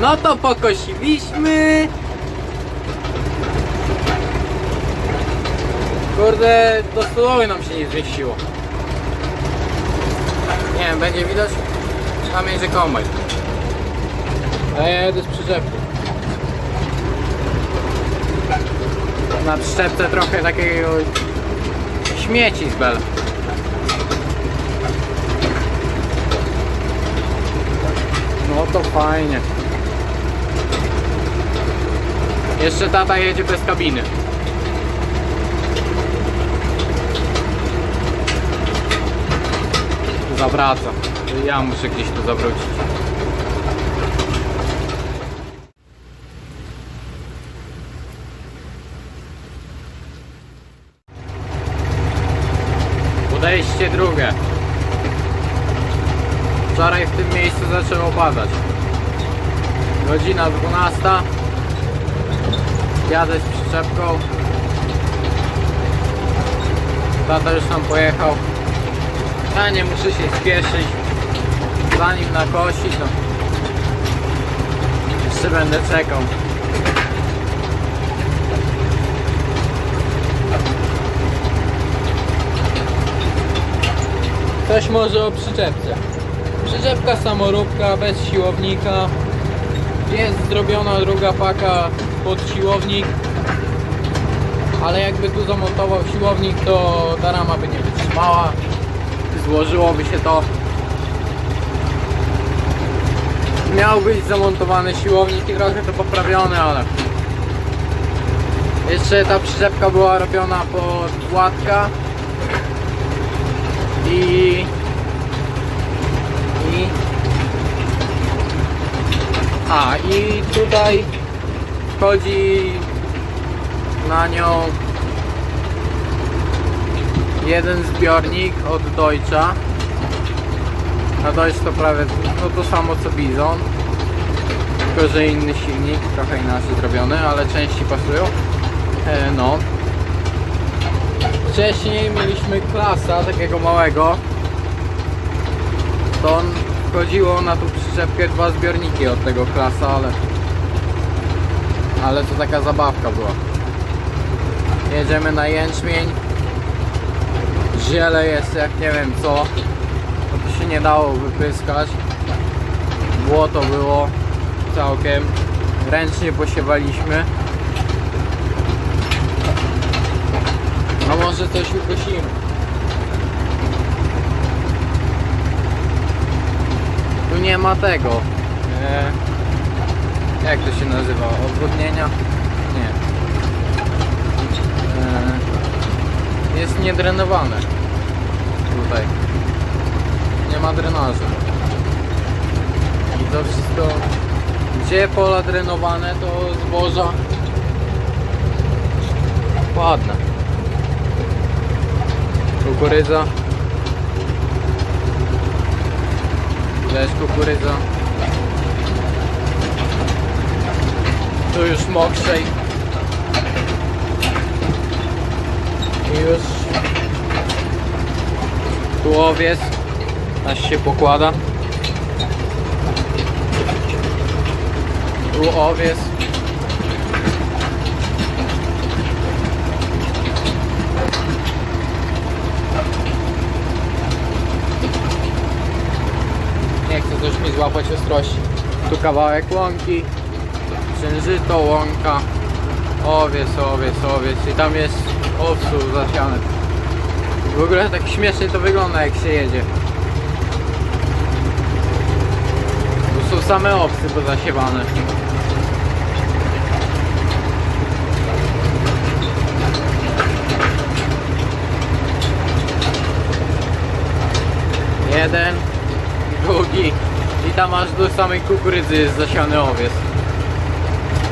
No to pokosiliśmy. Kurde, do stodoły nam się nie zmieściło. Nie wiem, będzie widać? Tam jedzie kombajn. A ja jedę z. Na przyczepce trochę takiego śmieci z Bela. No to fajnie. Jeszcze tata jedzie bez kabiny. Zawraca. Ja muszę gdzieś tu zawrócić. Podejście drugie. Wczoraj w tym miejscu zaczęło padać. Godzina 12. Jadę z przyczepką. Tata już tam pojechał. Ja nie muszę się spieszyć. Zanim nakosi, to jeszcze będę czekał. Coś może o przyczepce. Przyczepka samoróbka bez siłownika. Jest zrobiona druga paka pod siłownik. Ale jakby tu zamontował siłownik, to ta rama by nie wytrzymała. Złożyłoby się to. Miał być zamontowany siłownik i trochę to poprawione, ale jeszcze ta przyczepka była robiona pod łatka i i a i tutaj wchodzi na nią jeden zbiornik od Deutscha. A Deutsch to prawie no to samo co Bizon tylko że inny silnik trochę inaczej zrobiony ale części pasują. E, no. Wcześniej mieliśmy klasa takiego małego. To on wchodziło na tą przyczepkę dwa zbiorniki od tego klasa, ale ale to taka zabawka była. Jedziemy na jęczmień. Ziele jest jak nie wiem co. To, to się nie dało wypyskać. Błoto było całkiem. Ręcznie posiewaliśmy. A może coś ukosimy. Tu nie ma tego. Jak to się nazywa? Odwodnienia? Nie. E, jest niedrenowane. Tutaj. Nie ma drenażu. I to wszystko. Gdzie pola drenowane, to zboża ładne. Kukurydza. Też kukurydza. Tu już mokrzej. I już tu owiec. Aż się pokłada. Tu owiec. Nie chcę też mi złapać ostrości. Tu kawałek łąki, księżyto, łąka, owiec, owiec, owiec i tam jest owsu zasiane. W ogóle tak śmiesznie to wygląda jak się jedzie. Tu są same owcy pozasiewane. Jeden, drugi i tam aż do samej kukurydzy jest zasiany owiec.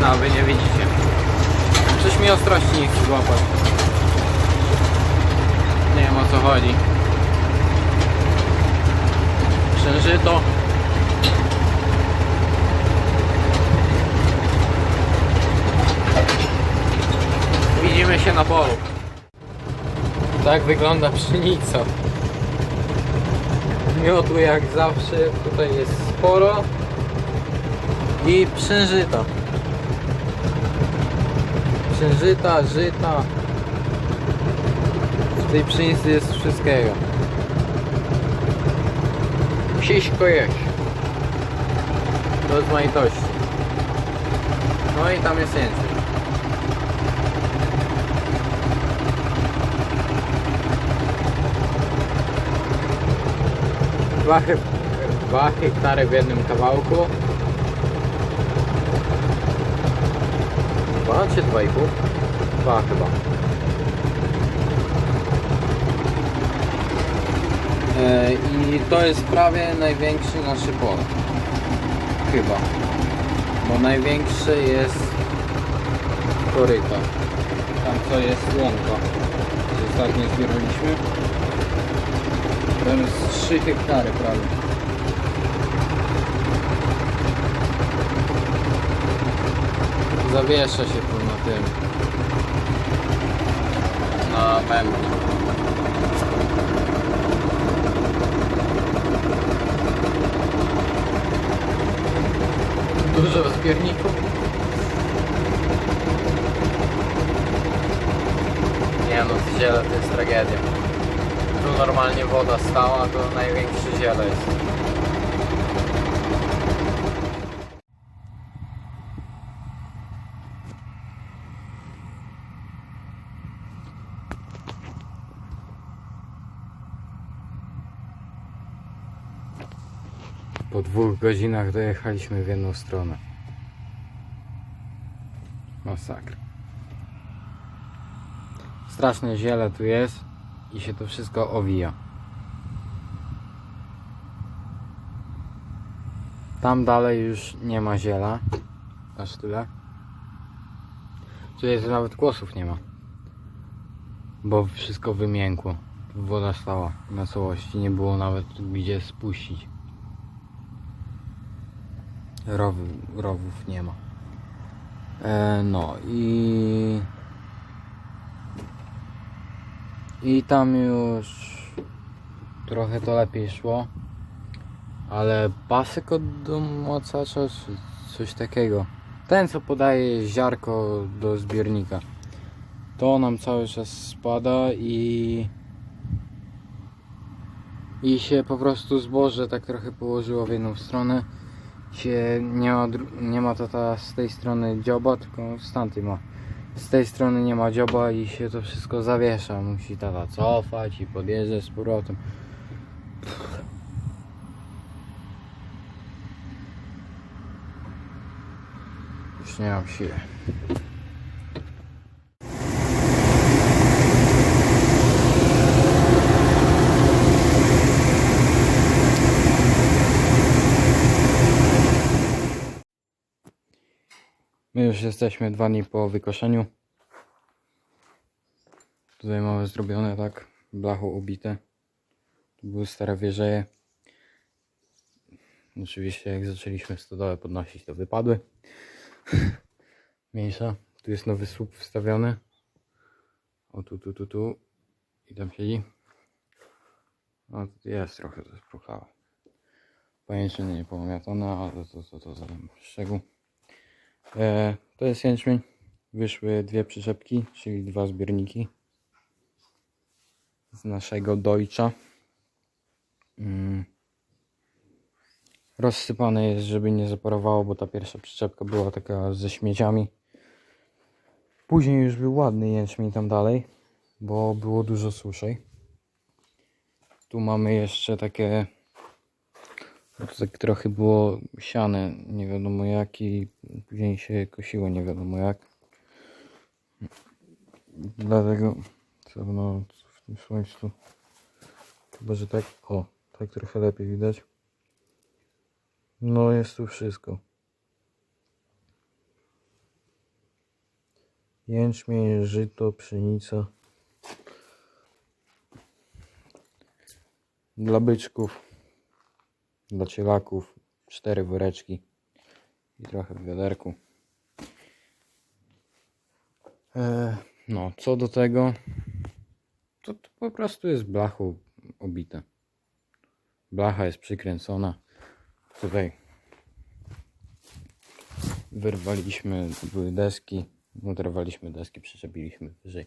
No, wy nie widzicie. Coś mi ostrości nie chce złapać. Nie wiem o co chodzi. Księżyto. Widzimy się na polu. Tak wygląda pszenica. Miodu jak zawsze tutaj jest sporo. I przężyta. Przężyta, żyta. W tej pszenicy jest wszystkiego. Siśko jeść. Rozmaitości. No i tam jest język. Dwa, dwa hektary w jednym kawałku. Dwa czy dwa i pół? Dwa chyba. E, I to jest prawie największy nasze pole. Chyba. Bo największe jest koryto. Tam co jest łąka. Ostatnio zbieraliśmy. Tam jest 3 hektary prawie. Zawiesza się tu na tym. Na bębnie. Dużo zbiorników. Nie no, ziele to jest tragedia. Tu normalnie woda stała, to największe ziele jest. Dwóch godzinach dojechaliśmy w jedną stronę. Masakra. Straszne ziele tu jest i się to wszystko owija. Tam dalej już nie ma ziela. Aż tyle. Tu jest nawet kłosów nie ma. Bo wszystko wymiękło. Woda stała na całości. Nie było nawet gdzie spuścić. Rowów nie ma. E, no i... I tam już trochę to lepiej szło. Ale pasek od domocacza czy coś takiego. Ten co podaje ziarko do zbiornika. To nam cały czas spada i i się po prostu zboże tak trochę położyło w jedną stronę się nie nie ma tata z tej strony dzioba, tylko z tamtej ma. Z tej strony nie ma dzioba i się to wszystko zawiesza. Musi tata cofać i podjeżdżać z powrotem. Już nie mam siły. Jesteśmy dwa dni po wykoszeniu. Tutaj mamy zrobione tak, blacho ubite. Tu były stare wieżeje. Oczywiście jak zaczęliśmy stodołę podnosić to wypadły. Mniejsza. Tu jest nowy słup wstawiony. O tu, tu, tu, tu. I tam siedzi. O, tu jest trochę to spruchało. Pajęczyny nie pomiatane, ale to, to, to, to szczegół. E, to jest jęczmień. Wyszły dwie przyczepki, czyli dwa zbiorniki z naszego Deutscha. Mm. Rozsypane jest, żeby nie zaparowało, bo ta pierwsza przyczepka była taka ze śmieciami. Później już był ładny jęczmień tam dalej, bo było dużo suszej. Tu mamy jeszcze takie to tak trochę było siane, nie wiadomo jak i później się kosiło, nie wiadomo jak. Dlatego no, w tym słońcu chyba, że tak, o, tak trochę lepiej widać. No jest tu wszystko. Jęczmień, żyto, pszenica. Dla byczków dla cielaków, cztery woreczki i trochę w wiaderku. E, no, co do tego, to, to po prostu jest blachu obite. Blacha jest przykręcona. Tutaj Wyrwaliśmy, były deski, moderowaliśmy deski, przyczepiliśmy wyżej.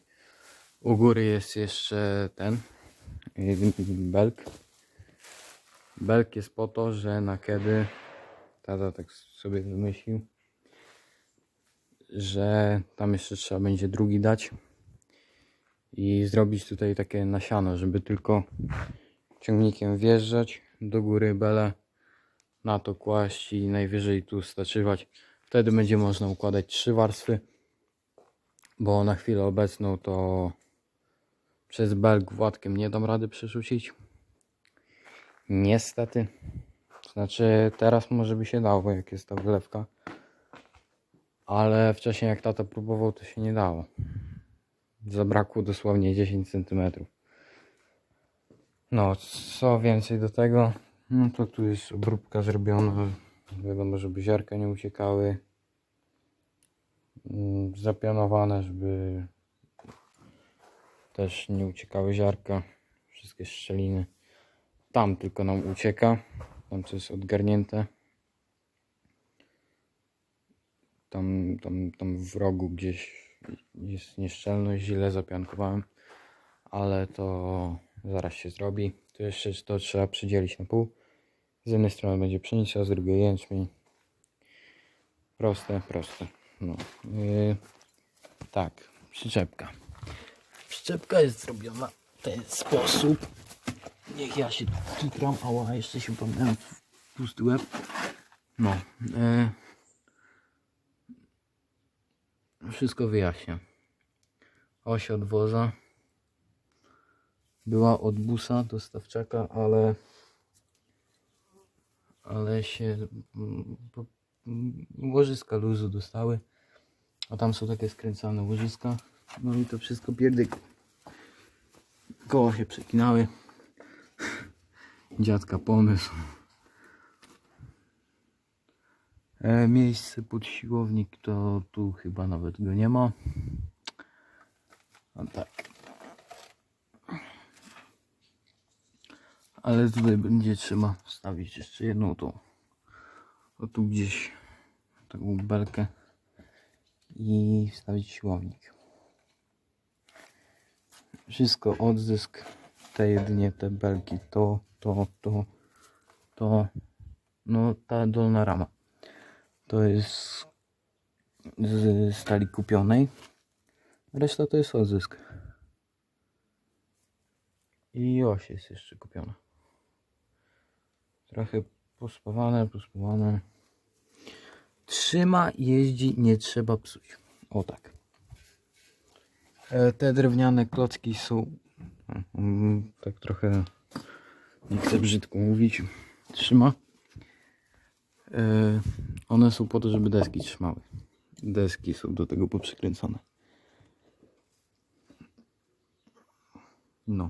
U góry jest jeszcze ten y, belk. Belk jest po to, że na kiedy tata tak sobie wymyślił, że tam jeszcze trzeba będzie drugi dać i zrobić tutaj takie nasiano, żeby tylko ciągnikiem wjeżdżać do góry belę, na to kłaść i najwyżej tu staczywać. Wtedy będzie można układać trzy warstwy, bo na chwilę obecną to przez belg władkiem nie dam rady przerzucić. Niestety. Znaczy teraz może by się dało, jak jest ta wylewka. Ale wcześniej jak tata próbował, to się nie dało. Zabrakło dosłownie 10 cm. No, co więcej do tego, no to tu jest obróbka zrobiona. Wiadomo, żeby ziarka nie uciekały. Mm, Zapianowane, żeby też nie uciekały ziarka. Wszystkie szczeliny. Tam tylko nam ucieka. Tam co jest odgarnięte. Tam, tam, tam w rogu gdzieś jest nieszczelność, źle zapiankowałem. Ale to zaraz się zrobi. Tu jeszcze to trzeba przydzielić na pół. Z jednej strony będzie pszenica, z drugiej jęczmień. Proste, proste. No. Yy, tak, przyczepka. Przyczepka jest zrobiona w ten sposób. Niech ja się kitram, ała, jeszcze się pomyłem w pusty łeb. No. Yy, wszystko wyjaśnię. Oś od woza była od busa dostawczaka, ale ale się mm, mm, łożyska luzu dostały, a tam są takie skręcane łożyska, no i to wszystko pierdyk. Koło się przekinały. Dziadka pomysł. E, miejsce pod siłownik to tu chyba nawet go nie ma. A tak. Ale tutaj będzie trzeba wstawić jeszcze jedną tą. O tu gdzieś taką belkę i wstawić siłownik. Wszystko odzysk. Te jedynie te belki. To, to, to, to. No ta dolna rama. To jest z stali kupionej. Reszta to jest odzysk. I oś jest jeszcze kupiona. Trochę pospawane, pospawane. Trzyma, jeździ, nie trzeba psuć. O tak. E, Te drewniane klocki są tak trochę nie chcę brzydko mówić. Trzyma. E, One są po to, żeby deski trzymały. Deski są do tego poprzykręcone. No.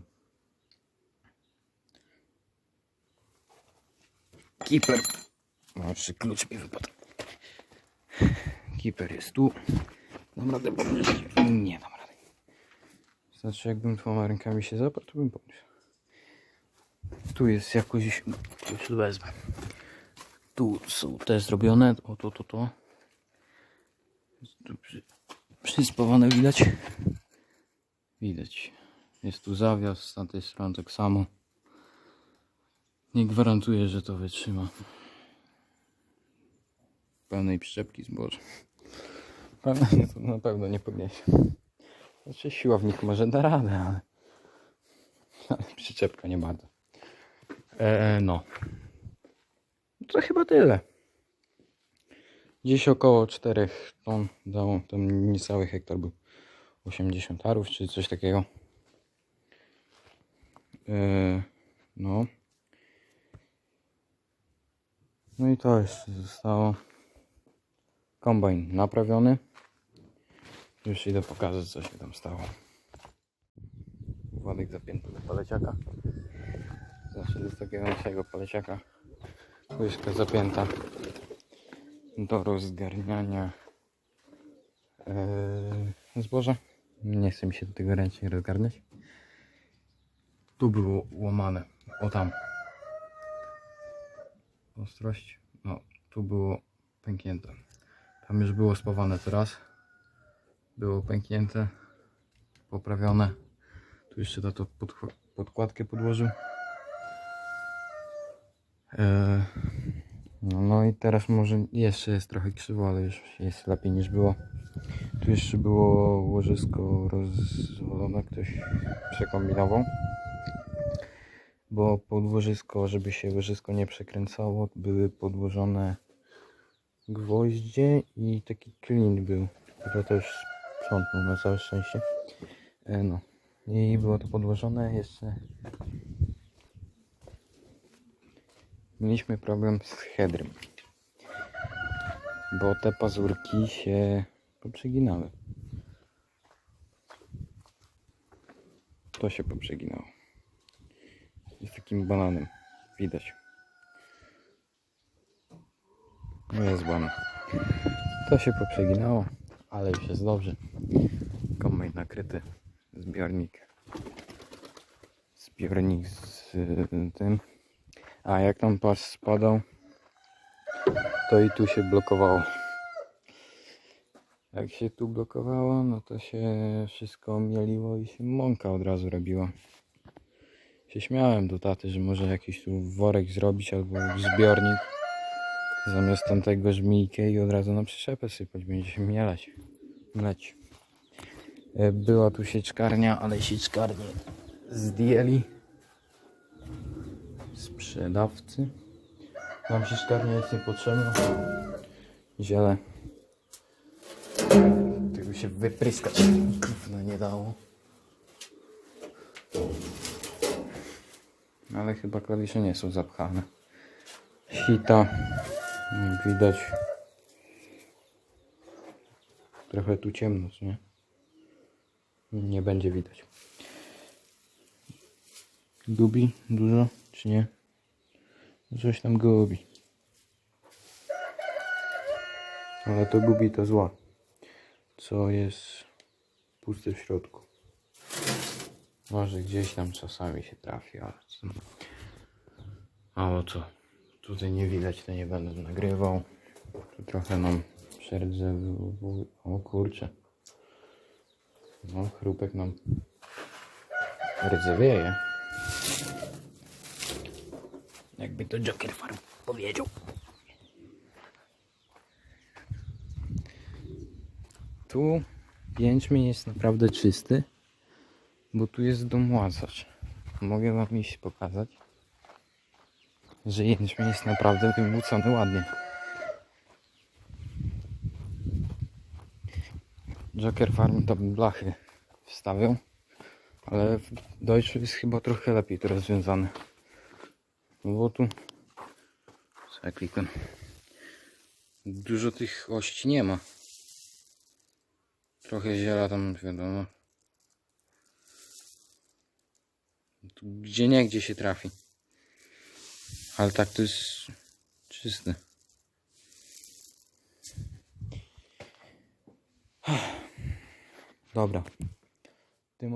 Keeper. No, jeszcze klucz mi wypadł. Keeper jest tu. Dam radę podnieść? Nie dam. Znaczy, jakbym dwoma rękami się zaparł, to bym podniósł. Tu jest jakoś... Już wezmę. Tu są te zrobione. O, to, to, to. Jest tu przy... Przyspawane widać. Widać. Jest tu zawias, z tamtej strony tak samo. Nie gwarantuję, że to wytrzyma. Pełnej przyczepki zboża. Pewnie to na pewno nie podniesie. Znaczy siłownik może da radę, ale, przyczepka nie bardzo. E, no. To chyba tyle. Gdzieś około 4 ton dało, tam niecały hektar był 80 arów czy coś takiego. E, no. No i to jeszcze zostało. Kombajn naprawiony. Już idę pokazać co się tam stało. Władek zapięty do paleciaka. Znaczy do takiego naszego paleciaka. Łyżka zapięta do rozgarniania yy, zboża. Nie chcę mi się do tego ręcznie rozgarniać. Tu było łamane. O tam ostrość. No, tu było pęknięte. Tam już było spawane teraz. Było pęknięte, poprawione. Tu jeszcze na to podch- podkładkę podłożył. Eee, no, no i teraz może jeszcze jest trochę krzywo, ale już jest lepiej niż było. Tu jeszcze było łożysko rozwalone, ktoś przekombinował. Bo pod łożysko, żeby się łożysko nie przekręcało, były podłożone gwoździe i taki klin był. To też sprzątnął na całe szczęście. E, no. I było to podłożone jeszcze. Mieliśmy problem z headrem. Bo te pazurki się poprzeginały. To się poprzeginało. Jest takim bananem. Widać. No jest banan. To się poprzeginało, ale już jest dobrze. Kombajn nakryty. Zbiornik. Zbiornik z y, tym. A jak tam pas spadał, to i tu się blokowało. Jak się tu blokowało, no to się wszystko mieliło i się mąka od razu robiła. Się śmiałem do taty, że może jakiś tu worek zrobić albo zbiornik. Zamiast tamtego żmijkę i od razu na przyczepę sypać, będzie się mielać. Mleć. E, Była tu sieczkarnia, ale sieczkarnię zdjęli. Sprzedawcy. Nam sieczkarnia jest niepotrzebna. Ziele. Tego się wypryskać nie dało. Ale chyba klawisze nie są zapchane. Sita. Widać. Trochę tu ciemno, nie? Nie będzie widać. Gubi dużo, czy nie? Coś tam gubi. Ale to gubi to zła. Co jest puste w środku. Może gdzieś tam czasami się trafi, ale co? Ale co? Tutaj nie widać, to nie będę nagrywał. Tu trochę nam przerdzewu... O kurczę. No, chrupek nam rdzewieje. Jakby to Joker Farm powiedział. Tu jęczmień jest naprawdę czysty, bo tu jest domłacacz. Mogę wam iść pokazać, że jęczmień jest naprawdę wymłócony ładnie. Joker Farm tam blachy wstawiał, ale w Deutsche jest chyba trochę lepiej to rozwiązane. Bo tu sobie. Dużo tych ości nie ma. Trochę ziela tam wiadomo. Tu gdzie nie gdzie się trafi. Ale tak to jest czyste. Dobra. W tym